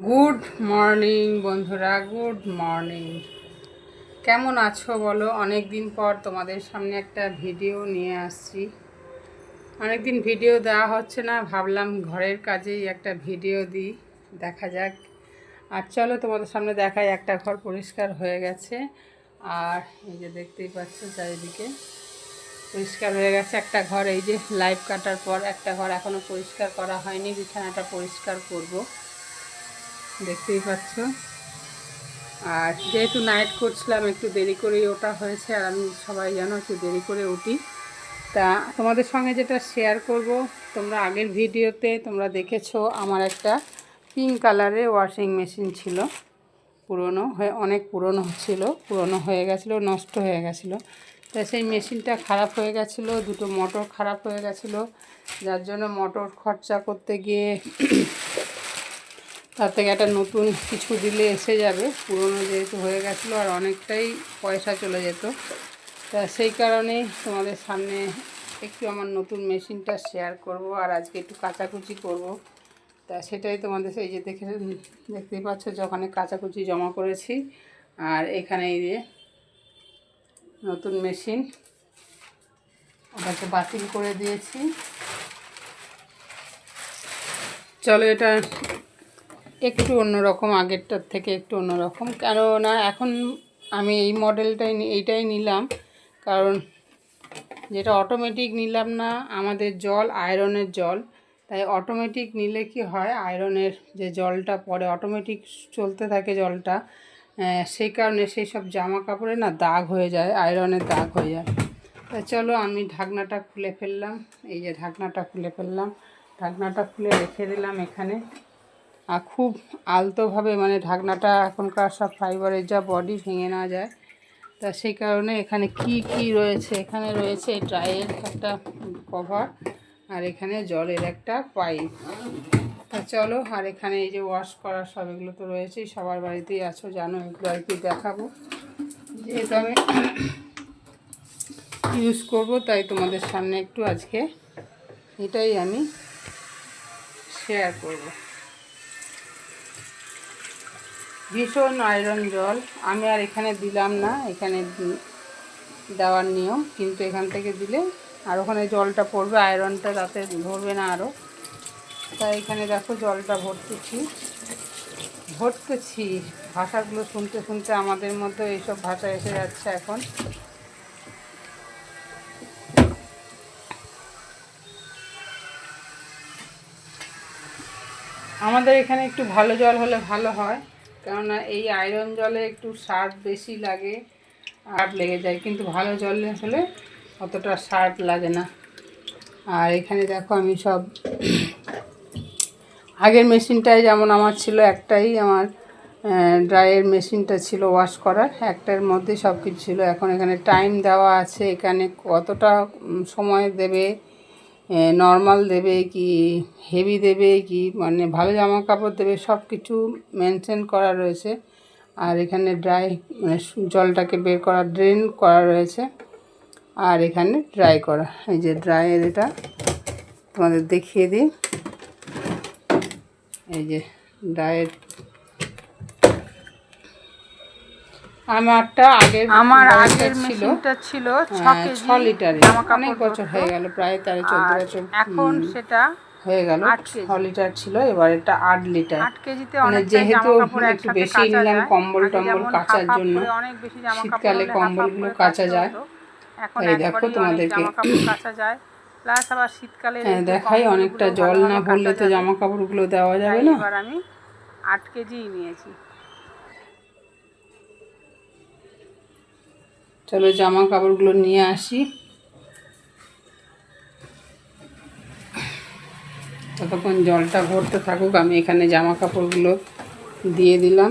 Good morning বন্ধুরা। Good morning কেমন আছো বলো? অনেক দিন পর তোমাদের সামনে একটা ভিডিও নিয়ে আসছি। অনেক দিন ভিডিও দেওয়া হচ্ছে না, ভাবলাম ঘরের কাজেই একটা ভিডিও দিই, দেখা যাক। আর চলো তোমাদের সামনে দেখাই, একটা ঘর পরিষ্কার হয়ে গেছে। আর এই যে দেখতেই পাচ্ছ চারিদিকে পরিষ্কার হয়ে গেছে। একটা ঘর, এই যে লাইভ কাটার পর একটা ঘর এখনও পরিষ্কার করা হয়নি, বিছানাটা পরিষ্কার করব। দেখতেই পাচ্ছ। আর যেহেতু নাইট করছিলাম, একটু দেরি করেই ওটা হয়েছে, আর আমি সবাই জানো একটু দেরি করে উঠি। তা তোমাদের সঙ্গে যেটা শেয়ার করব, তোমরা আগের ভিডিওতে তোমরা দেখেছ, আমার একটা পিঙ্ক কালারের ওয়াশিং মেশিন ছিল। পুরনো হয়ে, অনেক পুরনো ছিল, পুরনো হয়ে গেছিল, নষ্ট হয়ে গেছিল। তা সেই মেশিনটা খারাপ হয়ে গেছিল, দুটো মোটর খারাপ হয়ে গেছিল। যার জন্য মোটর খরচা করতে গিয়ে তার থেকে একটা নতুন কিছু দিলে এসে যাবে। পুরনো যেহেতু হয়ে গেছিল আর অনেকটাই পয়সা চলে যেত। তা সেই কারণেই তোমাদের সামনে একটু আমার নতুন মেশিনটা শেয়ার করব আর আজকে একটু কাচাকুচি করব। তা সেটাই তোমাদের এই যে দেখে দেখতেই পাচ্ছ যে ওখানে কাচাকুচি জমা করেছি। আর এখানে এই যে নতুন মেশিন, ওটাকে বাতিল করে দিয়েছি। চলো এটা একটু অন্যরকম, আগেরটার থেকে একটু অন্যরকম। কেননা এখন আমি এই মডেলটাই এইটাই নিলাম। কারণ যেটা অটোমেটিক নিলাম না, আমাদের জল আয়রনের জল। তাই অটোমেটিক নিলে কি হয় আয়রনের যে জলটা পড়ে অটোমেটিক চলতে থাকে জলটা সেই কারণে সেই সব জামা কাপড়ে না দাগ হয়ে যায় আয়রনের দাগ হয়ে যায়। তা চলো আমি ঢাকনাটা খুলে ফেললাম। এই যে ঢাকনাটা খুলে ফেললাম। ঢাকনাটা খুলে রেখে দিলাম এখানে। খুব আলতোভাবে মানে ঢাকনাটা এখনকার সব ফাইবারের যা বডি ভেঙে না যায়। তা সেই কারণে এখানে কি কি রয়েছে? এখানে রয়েছে ড্রাইয়ের একটা কভার আর এখানে জলের একটা পাইপ তা চলো, আর এখানে এই যে ওয়াশ করার সব এগুলো তো রয়েছেই, সবার বাড়িতেই আছো, জানো, এগুলো আর কি দেখাবো। যেহেতু আমি ইউজ করব, তাই তোমাদের সামনে একটু আজকে এটাই আমি শেয়ার করব। ভীষণ আয়রন জল। আমি আর এখানে দিলাম না, এখানে দেওয়ার নিয়ম, কিন্তু এখান থেকে দিলে আর ওখানে জলটা পড়বে আয়রনটা তাতে ধরবে না আরও তাই এখানে দেখো জলটা ভরতেছি। ভরতেছি। ভাষাগুলো শুনতে শুনতে আমাদের মধ্যে এইসব ভাষা এসে যাচ্ছে এখন। আমাদের এখানে একটু ভালো জল হলে ভালো হয়। কেননা এই আয়রন জলে একটু সার্ফ বেশি লাগে সার্ফ লেগে যায়। কিন্তু ভালো জল হলে অতটা সার্ফ লাগে না। আর এখানে দেখো আমি সব আগের মেশিনটাই যেমন আমার ছিল, একটাই আমার ড্রাইয়ের মেশিনটা ছিল ওয়াশ করার। একটার মধ্যে সব কিছু ছিল। এখন এখানে টাইম দেওয়া আছে। এখানে কতটা সময় দেবে? নর্মাল দেবে কি হেভি দেবে কি মানে ভালো জামা কাপড় দেবে সব কিছু মেনটেন করা রয়েছে। আর এখানে ড্রাই মানে জলটাকে বের করা ড্রেন করা রয়েছে। আর এখানে ড্রাই করা, এই যে ড্রাইয়ের এটা তোমাদের দেখিয়ে দিই। এই যে ড্রাইয়ের আমারটা আগের আমার আগের মেশিনটা ছিল ছ হ্যাঁ, কেজি ছ লিটারের। জামা কাপড় অনেক বছর হয়ে গেল প্রায় তেরো চোদ্দ আর বছর। এখন সেটা হয়ে গেল কেজি। ছ লিটার ছিল এবার এটা আট লিটার। আট কেজিতে মানে অনেক যেহেতু একটু বেশি নিলাম কম্বল টম্বল কাচার জন্য অনেক বেশি জামা কাপড় শীতকালে কম্বলগুলো কাচা যায়। এই দেখো তোমাদেরকে। জামা কাপড় কাচা যায়। প্লাস আবার শীতকালে হ্যাঁ দেখাই অনেকটা জল না ভরলে তো জামা কাপড়গুলো দেওয়া যাবে না? এবার আমি আট কেজিই নিয়েছি। চলো জামা কাপড়গুলো নিয়ে আসি। ততক্ষণ জলটা ভরতে থাকুক, আমি এখানে জামা কাপড়গুলো দিয়ে দিলাম।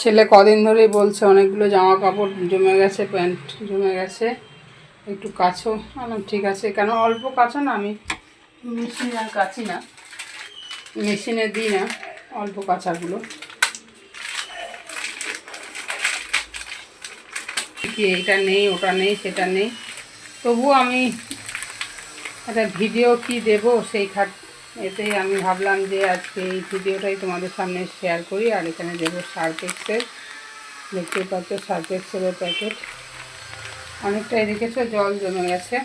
ছেলে কদিন ধরেই বলছে, অনেকগুলো জামা কাপড় জমে গেছে, প্যান্ট জমে গেছে। একটু কাছো। আমি ঠিক আছে। কেন, অল্প কাছো না, আমি মেশিনে আর কাছি না। মেশিনে দিই না, অল্প কাঁচাগুলো কি এইটা নেই, ওটা নেই, সেটা নেই। তবুও আমি একটা ভিডিও কি দেব সেই খাট, এতেই আমি ভাবলাম যে আজকে এই ভিডিওটাই তোমাদের সামনে শেয়ার করি। আর এখানে দেবো সার্ফেক্সের দেখতে পাচ্ছ সার্ফেক্সের প্যাকেট অনেকটা এদিকে তো জল জমে গেছে।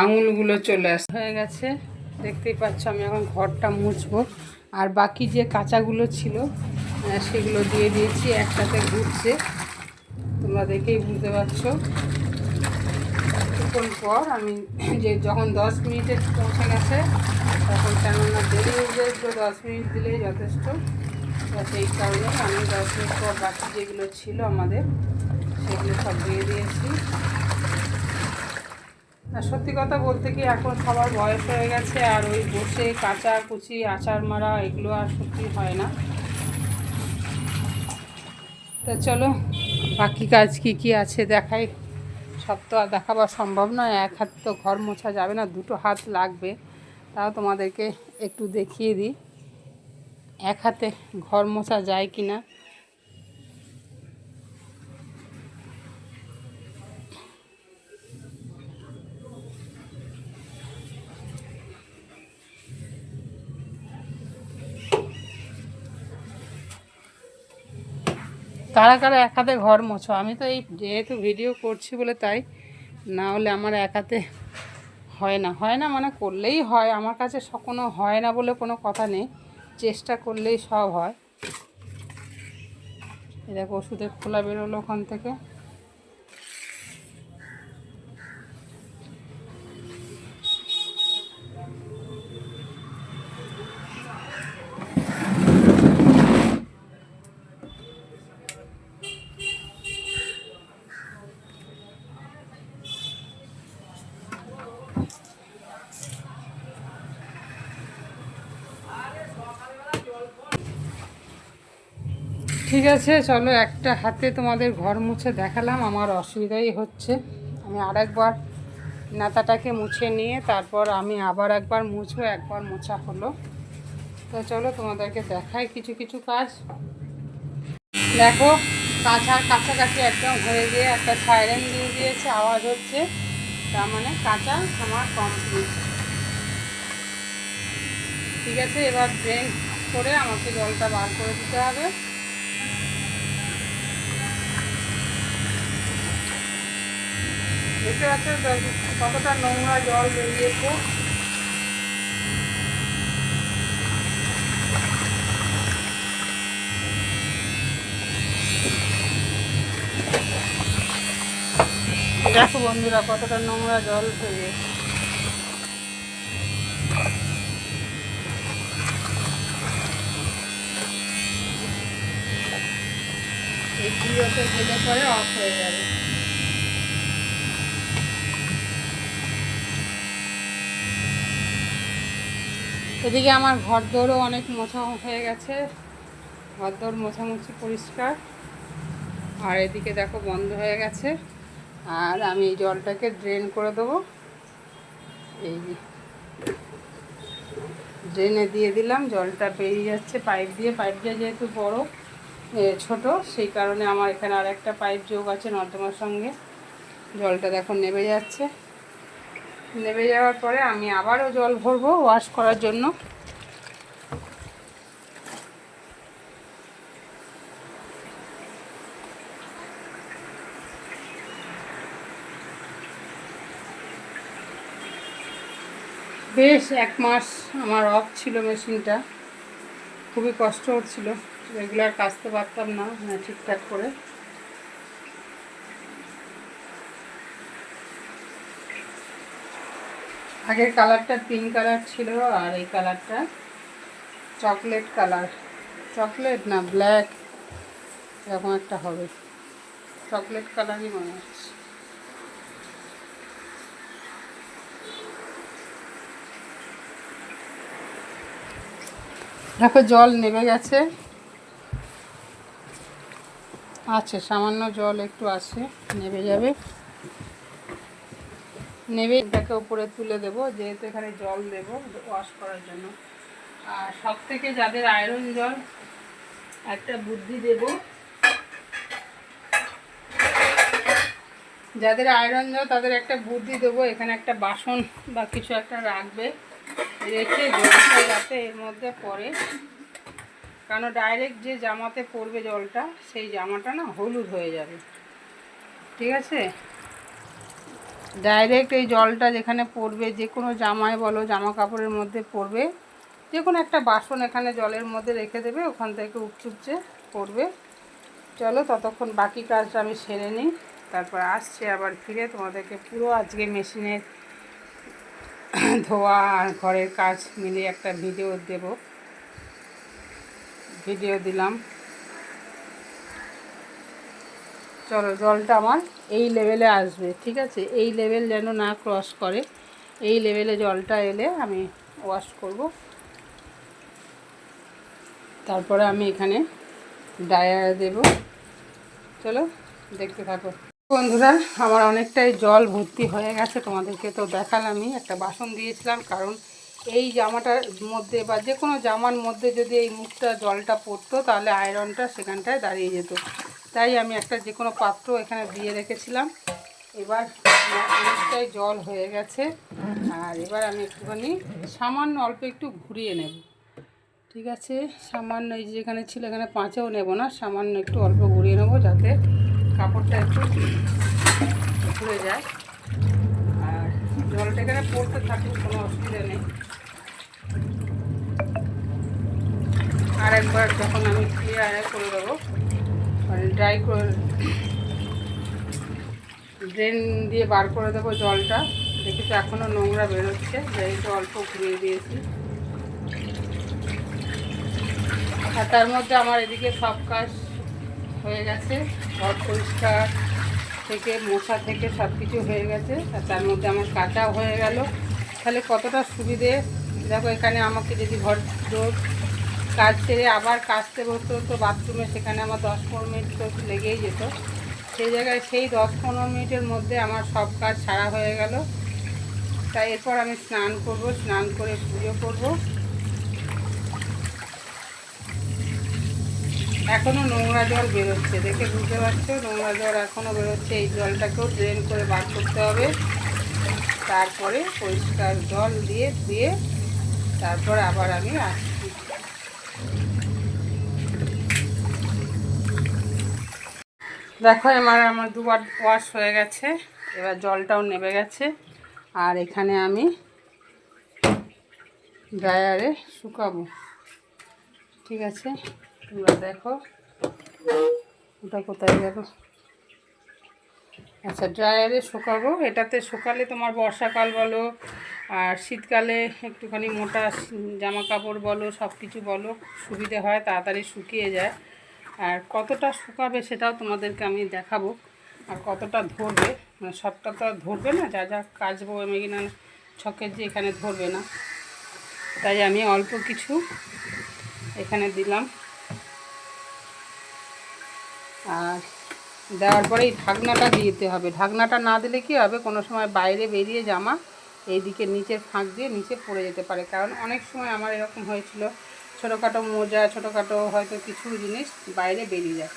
আঙুলগুলো চলে আস হয়ে গেছে। দেখতেই পাচ্ছ আমি এখন ঘরটা মুছবো। আর বাকি যে কাঁচাগুলো ছিল সেগুলো দিয়ে দিয়েছি, একসাথে ঘুরছে। তোমরা দেখেই বুঝতে পারছ। কিছুক্ষণ পর আমি যে যখন দশ মিনিটে পৌঁছে গেছে, তখন কেননা দেরি উদ্দেশ্য দশ মিনিট দিলেই যথেষ্ট। সেই কারণে আমি দশ পর বাকি যেগুলো ছিল আমাদের, সেগুলো সব দিয়ে দিয়েছি। আর সত্যি কথা বলতে কি এখন সবার বয়স হয়ে গেছে, আর ওই বসে কাঁচা কুচি, আচার মারা, এগুলো আর সত্যি হয় না। তা চলো, বাকি কাজ কি কি আছে দেখাই। সব তো আর দেখাবার সম্ভব নয়, এক হাত তো ঘর মোছা যাবে না, দুটো হাত লাগবে। তাও তোমাদেরকে একটু দেখিয়ে দিই। এক হাতে ঘর মোছা যায় কি না? কারা কারা এক হাতে ঘর মোছো? আমি তো এই যেহেতু ভিডিও করছি বলে তাই, না হলে আমার এক হাতে হয় না। হয় না মানে করলেই হয়, আমার কাছে কোনো হয় না বলে কোনো কথা নেই। চেষ্টা করলেই সব হয়। দেখো ওষুধের খোলা বেরোলো ওখান থেকে। ঠিক আছে, চলো একটা হাতে তোমাদের ঘর মুছে দেখালাম, আমার অসুবিধাই হচ্ছে। আমি আরেকবার নাতাটাকে মুছে নিয়ে তারপর আমি আবার একবার মুছবো, একবার মোছা হলো। তো চলো তোমাদেরকে দেখাই কিছু কিছু কাজ। দেখো কাঁচার কাছাকাছি একদম হয়ে গিয়ে একটা সাইরেন দিয়ে দিয়েছে, আওয়াজ হচ্ছে। তার মানে কাঁচা আমার কমপ্লিট ঠিক আছে, এবার ড্রেন করে আমাকে জলটা বার করে দিতে হবে। দেখতে পাচ্ছ কতটা নোংরা জল বেরিয়েছে দেখো বন্ধুরা, কতটা নোংরা জল বেরিয়েছে এই পরে অফ হয়ে যাবে এদিকে আমার ঘর দৌড়ও অনেক মোছা হয়ে গেছে। ঘর দৌড় মোছামুছি পরিষ্কার। আর এদিকে দেখো বন্ধ হয়ে গেছে। আর আমি এই জলটাকে ড্রেন করে দেবো। এই ড্রেনে দিয়ে দিলাম। জলটা বেরিয়ে যাচ্ছে পাইপ দিয়ে। পাইপটা যেহেতু বড় ছোট, সেই কারণে আমার এখানে আর একটা পাইপ যোগ আছে নর্দমার সঙ্গে। জলটা দেখো নেমে যাচ্ছে। নেমে যাওয়ার পরে আমি আবারও জল ভরবো ওয়াশ করার জন্য। বেশ এক মাস আমার অফ ছিল মেশিনটা। খুবই কষ্ট হচ্ছিল। রেগুলার কাচতে পারতাম না মানে ঠিকঠাক করে। আগের কালারটা পিঙ্ক কালার ছিল আর এই কালারটা চকলেট কালার চকলেট না ব্ল্যাক এরকম একটা হবে। চকলেট কালারই মনে হচ্ছে। দেখো জল নেমে গেছে। আছে, সামান্য জল একটু আছে, নেমে যাবে। নেবে, এটাকে উপরে তুলে দেবো, যেহেতু এখানে জল দেবো ওয়াশ করার জন্য। আর সব থেকে যাদের আয়রন জল, একটা বুদ্ধি দেব। যাদের আয়রন জল, তাদের একটা বুদ্ধি দেবো, এখানে একটা বাসন বা কিছু একটা রাখবে, রেখে জলটা যাতে এর মধ্যে পড়ে। কারণ ডাইরেক্ট যে জামাতে পড়বে জলটা, সেই জামাটা না হলুদ হয়ে যাবে। ঠিক আছে? ডাইরেক্ট এই জলটা যেখানে পড়বে, যে কোনো জামায় বলো জামা কাপড়ের মধ্যে পড়বে, যে কোনো একটা বাসন এখানে জলের মধ্যে রেখে দেবে, ওখান থেকে উপচুপচে পড়বে। চলো ততক্ষণ বাকি কাজটা আমি সেরে নিই, তারপর আসছে আবার ফিরে। তোমাদেরকে পুরো আজকে মেশিনের ধোয়া আর ঘরের কাজ মিলিয়ে একটা ভিডিও দেব। ভিডিও দিলাম। চলো, জলটা আমার এই লেভেলে আসবে, ঠিক আছে? এই লেভেল যেন না ক্রস করে, এই লেভেলে জলটা এলে আমি ওয়াশ করব। তারপরে আমি এখানে ডায়ার দেব। চলো, দেখতে থাকো। বন্ধুরা, আমার অনেকটাই জল ভর্তি হয়ে গেছে, তোমাদেরকে তো দেখালামই। একটা বাসন দিয়েছিলাম, কারণ এই জামাটার মধ্যে বা যে কোনো জামার মধ্যে যদি এই মুখটা জলটা পড়তো, তাহলে আয়রনটা সেখানটায় দাঁড়িয়ে যেত। তাই আমি একটা যে কোনো পাত্র এখানে দিয়ে রেখেছিলাম। এবার অনেকটাই জল হয়ে গেছে। আর এবার আমি একটুখানি সামান্য অল্প একটু ঘুরিয়ে নেব। ঠিক আছে? সামান্য এই যেখানে ছিল এখানে পাঁচেও নেব না। সামান্য একটু অল্প ঘুরিয়ে নেব যাতে কাপড়টা একটু ঘুরে যায়। আর জলটা এখানে পড়তে থাকুক, কোনো অসুবিধা নেই। আর একবার যখন আমি ক্লিয়ার করে দেবো মানে ড্রাই করে ড্রেন দিয়ে বার করে দেবো জলটা। দেখেছি এখনও নোংরা বেরোচ্ছে যেহেতু অল্প ঘুরিয়ে দিয়েছি। আর তার মধ্যে আমার এদিকে সব কাজ হয়ে গেছে, ঘর পরিষ্কার থেকে, মশা থেকে সব কিছু হয়ে গেছে, আর তার মধ্যে আমার কাঁচাও হয়ে গেল। তাহলে কতটা সুবিধে? দেখো এখানে আমাকে যদি ঘর কাজ সেরে আবার কাচতে বসতে হতো বাথরুমে সেখানে আমার দশ পনেরো মিনিট তো লেগেই যেত। সেই জায়গায় সেই দশ পনেরো মিনিটের মধ্যে আমার সব কাজ সারা হয়ে গেল। তাই এরপর আমি স্নান করব, স্নান করে পুজো করব। এখনও নোংরা জল বেরোচ্ছে, দেখে বুঝতে পারছ? নোংরা জল এখনও বেরোচ্ছে, এই জলটাকেও ড্রেন করে বার করতে হবে। তারপরে পরিষ্কার জল দিয়ে দিয়ে তারপর আবার আমি আসছি দেখো আমার আমার দুবার ওয়াশ হয়ে গেছে। এবার জলটাও নেমে গেছে। আর এখানে আমি ড্রায়ারে শুকাবো। ঠিক আছে? তোমরা দেখো, ওটা কোথায় গেল? আচ্ছা ড্রায়ারে শুকাবো। এটাতে শুকালে তোমার বর্ষাকাল বলো, আর শীতকালে একটুখানি মোটা জামা কাপড় বলো সব কিছু বলো, সুবিধে হয়, তাড়াতাড়ি শুকিয়ে যায়। আর কতটা শুকাবে সেটাও তোমাদেরকে আমি দেখাবো। আর কতটা ধরবে মানে সবটা তো আর ধরবে না, যা যা কাচবো আমি কিনা ছকের যে এখানে ধরবে না। তাই আমি অল্প কিছু এখানে দিলাম। আর দেওয়ার পরে এই ঢাকনাটা দিতে হবে। ঢাকনাটা না দিলে কি হবে? কোনো সময় বাইরে বেরিয়ে জামা এইদিকে নিচের ফাঁক দিয়ে নিচে পড়ে যেতে পারে। কারণ অনেক সময় আমার এরকম হয়েছিল ছোটোখাটো মোজা, ছোটোখাটো হয়তো কিছু জিনিস বাইরে বেরিয়ে যায়।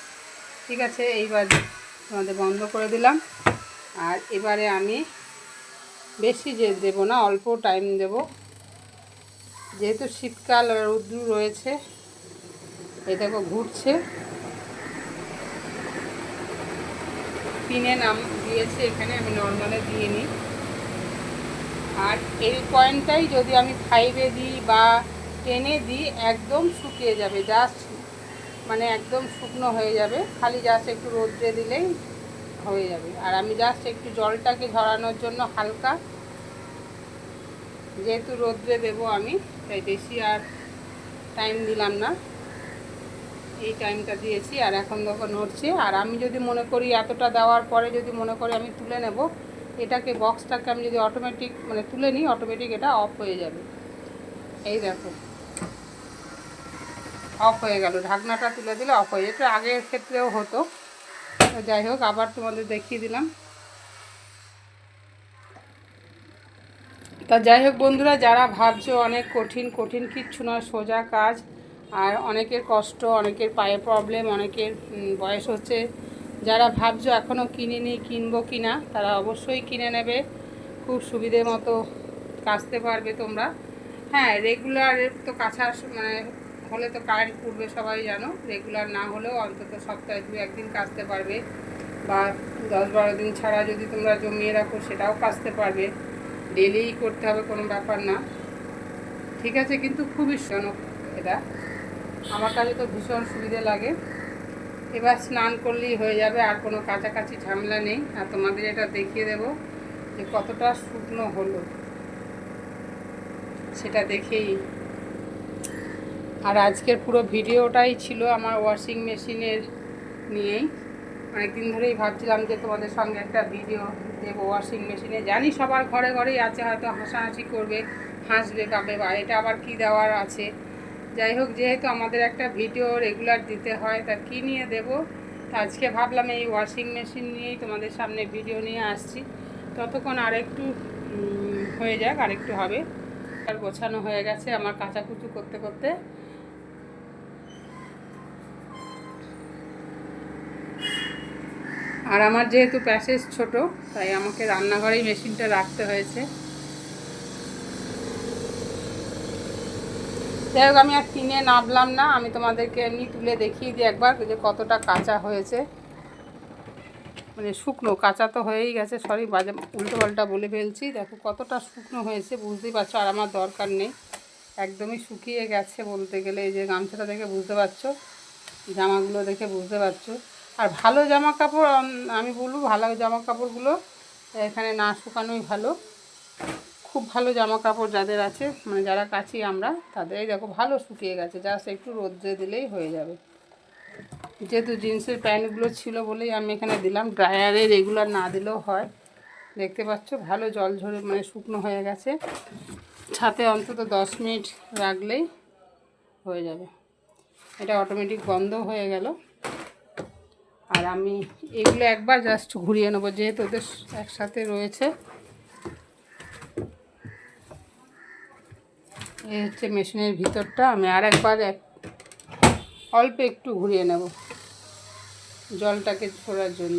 ঠিক আছে, এইবার তোমাদের বন্ধ করে দিলাম। আর এবারে আমি বেশি যে দেবো না, অল্প টাইম দেব। যেহেতু শীতকাল রৌদ্র রয়েছে দেখো ঘুরছে। পিনে নাম দিয়েছে এখানে, আমি নর্মালে দিয়ে নিই। আর এই পয়েন্টটাই যদি আমি ফাইভে দিই বা টেনে দিই একদম শুকিয়ে যাবে জাস্ট মানে একদম শুকনো হয়ে যাবে। খালি জাস্ট একটু রোদ্রে দিলেই হয়ে যাবে। আর আমি জাস্ট একটু জলটাকে ঝরানোর জন্য হালকা যেহেতু রোদ্রে দেবো আমি, তাই বেশি আর টাইম দিলাম না। এই টাইমটা দিয়েছি, আর এখন দেখো নড়ছে। আর আমি যদি মনে করি এতটা দেওয়ার পরে যদি মনে করি আমি তুলে নেব, এটাকে বক্সটাকে আমি যদি অটোমেটিক মানে তুলে নিই অটোমেটিক এটা অফ হয়ে যাবে। এই দেখো। অফ হয়ে গেল। ঢাকনাটা তুলে দিলে অফ হয়ে যেত। আগের ক্ষেত্রেও হতো। যাই হোক, আবার তোমাদের দেখিয়ে দিলাম। তা যাই হোক বন্ধুরা, যারা ভাবছ অনেক কঠিন কঠিন কিচ্ছু নয়, সোজা কাজ। আর অনেকের কষ্ট, অনেকের পায়ে প্রবলেম অনেকের বয়স হচ্ছে। যারা ভাবছ এখনও কিনিনি, কিনবো কি না তারা অবশ্যই কিনে নেবে। খুব সুবিধে মতো কাচতে পারবে তোমরা। হ্যাঁ রেগুলার তো কাছা মানে হলে তো কারেন্ট পুড়বে সবাই জানো রেগুলার না হলেও অন্তত সপ্তাহে দু একদিন কাচতে পারবে। বা দশ বারো দিন ছাড়া যদি তোমরা জমিয়ে রাখো, সেটাও কাচতে পারবে। ডেলিই করতে হবে, কোনো ব্যাপার না। ঠিক আছে, কিন্তু খুবই জনক এটা। আমার কাছে তো ভীষণ সুবিধে লাগে। এবার স্নান করলেই হয়ে যাবে, আর কোনো কাছাকাছি ঝামেলা নেই। আর তোমাদের এটা দেখিয়ে দেব যে কতটা শুকনো হলো। সেটা দেখেই আর আজকের পুরো ভিডিওটাই ছিল আমার ওয়াশিং মেশিনের নিয়েই। অনেকদিন ধরেই ভাবছিলাম যে তোমাদের সঙ্গে একটা ভিডিও দেবো ওয়াশিং মেশিনে জানি সবার ঘরে ঘরেই আছে, হয়তো হাসাহাসি করবে, হাসবে কাবে বা এটা আবার কি দেওয়ার আছে। যাই হোক, যেহেতু আমাদের একটা ভিডিও রেগুলার দিতে হয়, তা কী নিয়ে দেবো? তা আজকে ভাবলাম এই ওয়াশিং মেশিন নিয়েই তোমাদের সামনে ভিডিও নিয়ে আসছি। ততক্ষণ আরেকটু হয়ে যাক, আরেকটু হবে। আর গোছানো হয়ে গেছে আমার কাচাকুচু করতে করতে। আর আমার যেহেতু প্যাসেজ ছোট, তাই আমাকে রান্নাঘরেই মেশিনটা রাখতে হয়েছে। যাই হোক, আমি আর কিনে নামলাম না, আমি তোমাদেরকে এমনি তুলে দেখিয়ে দিই একবার যে কতটা কাঁচা হয়েছে। মানে শুকনো, কাঁচা তো হয়েই গেছে, সরি, বাজে উল্টো পাল্টা বলে ফেলছি। দেখো, কতটা শুকনো হয়েছে, বুঝতেই পারছ, আর আমার দরকার নেই। একদমই শুকিয়ে গেছে বলতে গেলে, এই যে গামছাটা দেখে বুঝতে পারছ, জামাগুলো দেখে বুঝতে পারছ। আর ভালো জামা কাপড় আমি বলব ভালো জামা কাপড়গুলো এখানে না শুকানোই ভালো। খুব ভালো জামা কাপড় যাদের আছে মানে যারা কাছি আমরা, তাদের দেখো ভালো শুকিয়ে গেছে, জাস্ট একটু রোদ্রে দিলেই হয়ে যাবে। যেহেতু জিন্সের প্যান্টগুলো ছিল বলেই আমি এখানে দিলাম ড্রায়ারে রেগুলার না দিলেও হয়। দেখতে পাচ্ছ, ভালো জল ঝরে মানে শুকনো হয়ে গেছে। ছাতে অন্তত দশ মিনিট রাখলেই হয়ে যাবে। এটা অটোমেটিক বন্ধ হয়ে গেল। আর আমি এগুলো একবার জাস্ট ঘুরিয়ে নেব, যেহেতু ওদের একসাথে রয়েছে। এ হচ্ছে মেশিনের ভিতরটা, আমি আর একবার এক অল্প একটু ঘুরিয়ে নেব জলটাকে ছোড়ার জন্য।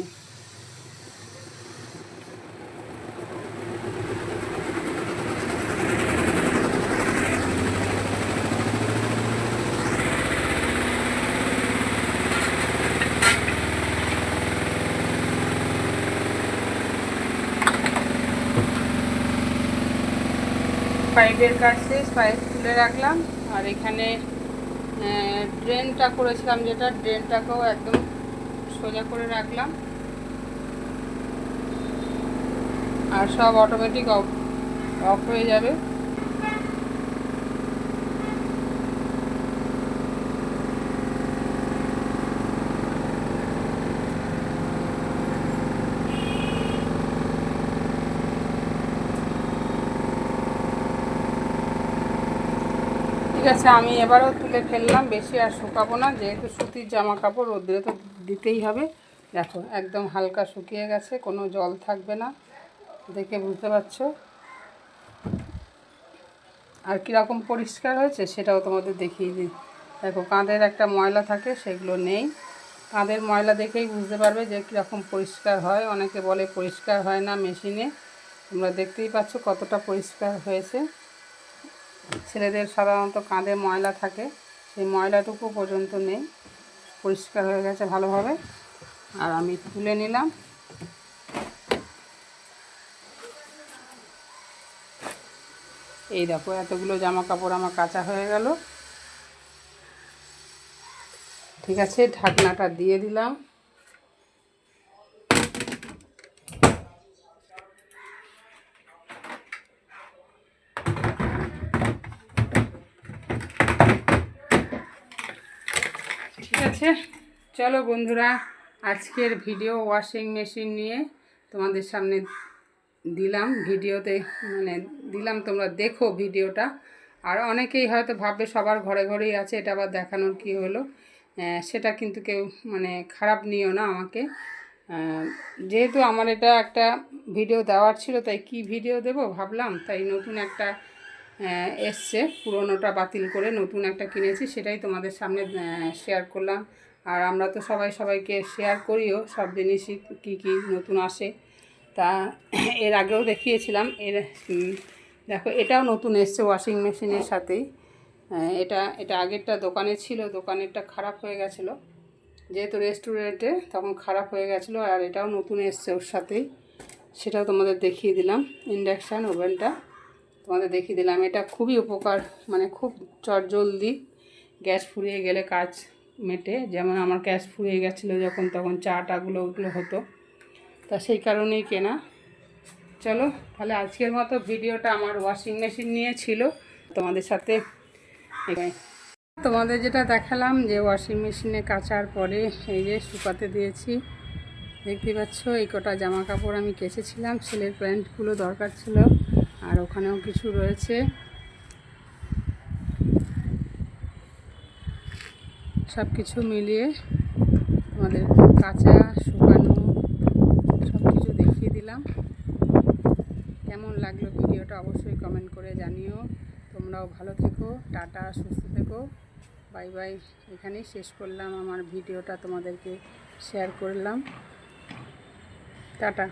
পাইপের কাটতে স্পাইস তুলে রাখলাম। আর এখানে ড্রেনটা করেছিলাম যেটা ড্রেনটাকেও একদম সোজা করে রাখলাম। আর সব অটোমেটিক অফ অফ হয়ে যাবে। আছে, আমি এবারও তুলে ফেললাম। বেশি আর শুকাবো না, যেহেতু সুতির জামা কাপড় রোদ্রে তো দিতেই হবে। দেখো, একদম হালকা শুকিয়ে গেছে, কোনো জল থাকবে না, দেখে বুঝতে পারছ? আর কীরকম পরিষ্কার হয়েছে সেটাও তোমাদের দেখিয়ে দিই। দেখো, কাঁধের একটা ময়লা থাকে, সেগুলো নেই। কাঁধের ময়লা দেখেই বুঝতে পারবে যে কীরকম পরিষ্কার হয়। অনেকে বলে পরিষ্কার হয় না মেশিনে। তোমরা দেখতেই পাচ্ছ কতটা পরিষ্কার হয়েছে। ছেলেদের সাধারণত কাঁধে ময়লা থাকে। সেই ময়লাটুকু পর্যন্ত নেই। পরিষ্কার হয়ে গেছে ভালোভাবে। আর আমি তুলে নিলাম। এই দেখো, এতগুলো জামা কাপড় আমার কাঁচা হয়ে গেল। ঠিক আছে, ঢাকনাটা দিয়ে দিলাম ঠিক আছে। চলো বন্ধুরা, আজকের ভিডিও ওয়াশিং মেশিন নিয়ে তোমাদের সামনে দিলাম ভিডিওতে মানে দিলাম তোমরা দেখো ভিডিওটা। আর অনেকেই হয়তো ভাববে সবার ঘরে ঘরেই আছে, এটা আবার দেখানোর কি হলো? সেটা কিন্তু কেউ মানে খারাপ নিও না আমাকে। যেহেতু আমার এটা একটা ভিডিও দেওয়ার ছিল, তাই কি ভিডিও দেব ভাবলাম, তাই নতুন একটা এসছে। পুরোনোটা বাতিল করে নতুন একটা কিনেছি, সেটাই তোমাদের সামনে শেয়ার করলাম। আর আমরা তো সবাই সবাইকে শেয়ার করিও, সব জিনিসই কী কী নতুন আসে। তা এর আগেও দেখিয়েছিলাম, এর দেখো, এটাও নতুন এসছে ওয়াশিং মেশিনের সাথেই। এটা এটা আগেরটা দোকানে ছিল, দোকানেরটা খারাপ হয়ে গেছিল। যেহেতু রেস্টুরেন্টে তখন খারাপ হয়ে গেছিল, আর এটাও নতুন এসছে ওর সাথেই। সেটাও তোমাদের দেখিয়ে দিলাম ইন্ডাকশান ওভেনটা তোমাদের দেখিয়ে দিলাম। এটা খুবই উপকার মানে খুব চটজলদি গ্যাস ফুরিয়ে গেলে কাজ মেটে। যেমন আমার গ্যাস ফুরিয়ে গেছিল যখন, তখন চা টাগুলো ওগুলো হতো। তা সেই কারণেই কেনা। চলো, তাহলে আজকের মতো ভিডিওটা আমার ওয়াশিং মেশিন নিয়ে ছিল। তোমাদের সাথে তোমাদের যেটা দেখালাম যে ওয়াশিং মেশিনে কাচার পরে এই যে শুকাতে দিয়েছি। দেখতে পাচ্ছ, এই কটা জামা কাপড় আমি কেচেছিলাম। ছেলের প্যান্টগুলো দরকার ছিল। আর ওখানেও কিছু রয়েছে। সব কিছু মিলিয়ে তোমাদের কাঁচা, শুকানো সব কিছু দেখিয়ে দিলাম। কেমন লাগল ভিডিওটা অবশ্যই কমেন্ট করে জানিও। তোমরাও ভালো থেকো, টাটা, সুস্থ থেকো। Bye bye. এখানেই শেষ করলাম। আমার ভিডিওটা তোমাদেরকে শেয়ার করলাম। টাটা।